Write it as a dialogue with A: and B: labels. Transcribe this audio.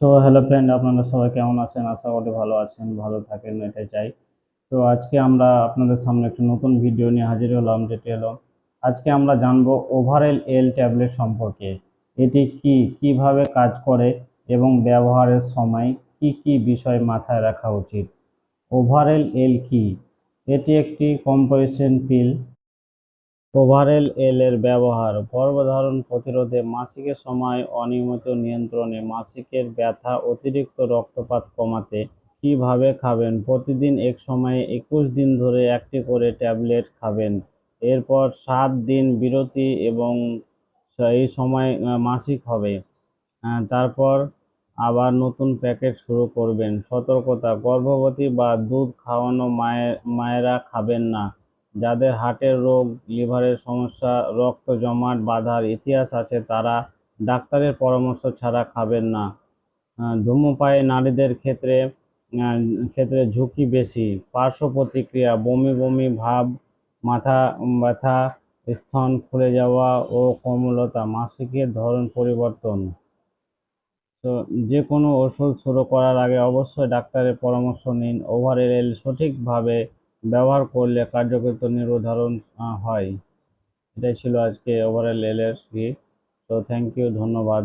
A: তো hello friend আপনারা সবাই কেমন আছেন? আশা করি ভালো আছেন, ভালো থাকেন, এটাই চাই। তো আজকে আমরা আপনাদের সামনে একটা নতুন ভিডিও নিয়ে হাজির হলাম, যেটি হলো, আজকে আমরা জানব ওভারএল এল ট্যাবলেট সম্পর্কে। এটি কি, কীভাবে কাজ করে এবং ব্যবহারের সময় কি কি বিষয় মাথায় রাখা উচিত? ওভারএল এল কি? এটি একটি কম্পোজিশন পিল ওভারএল এল এর ব্যবহার, গর্ভধারণ প্রতিরোধে মাসিকের সময় অনিয়মিত নিয়ন্ত্রণে মাসিকের ব্যথা, অতিরিক্ত রক্তপাত কমাতে কীভাবে খাবেন? প্রতিদিন এক সময়ে একুশ দিন ধরে একটি করে ট্যাবলেট খাবেন। এরপর সাত দিন বিরতি এবং এই সময় মাসিক হবে। তারপর আবার নতুন প্যাকেট শুরু করবেন। সতর্কতা, গর্ভবতী বা দুধ খাওয়ানো মায়ের মায়েরা খাবেন না। যাদের হার্টের রোগ, লিভারের সমস্যা, রক্ত জমাট বাঁধার ইতিহাস আছে, তারা ডাক্তারের পরামর্শ ছাড়া খাবেন না। ধূমপায়ী নারীদের ক্ষেত্রে ক্ষেত্রে ঝুঁকি বেশি। পার্শ্ব প্রতিক্রিয়া, বমি বমি, ভাব, মাথা ব্যথা, স্তন ফুলে যাওয়া ও কোমলতা মাসিকের ধরন পরিবর্তন। তো যে কোনো ওষুধ শুরু করার আগে অবশ্যই ডাক্তারের পরামর্শ নিন। ওভারএল সঠিকভাবে ব্যবহার করলে কার্যকরিত নির্ধারণ হয়। এটাই ছিল আজকে ওভারঅল কি তো থ্যাংক ইউ ধন্যবাদ।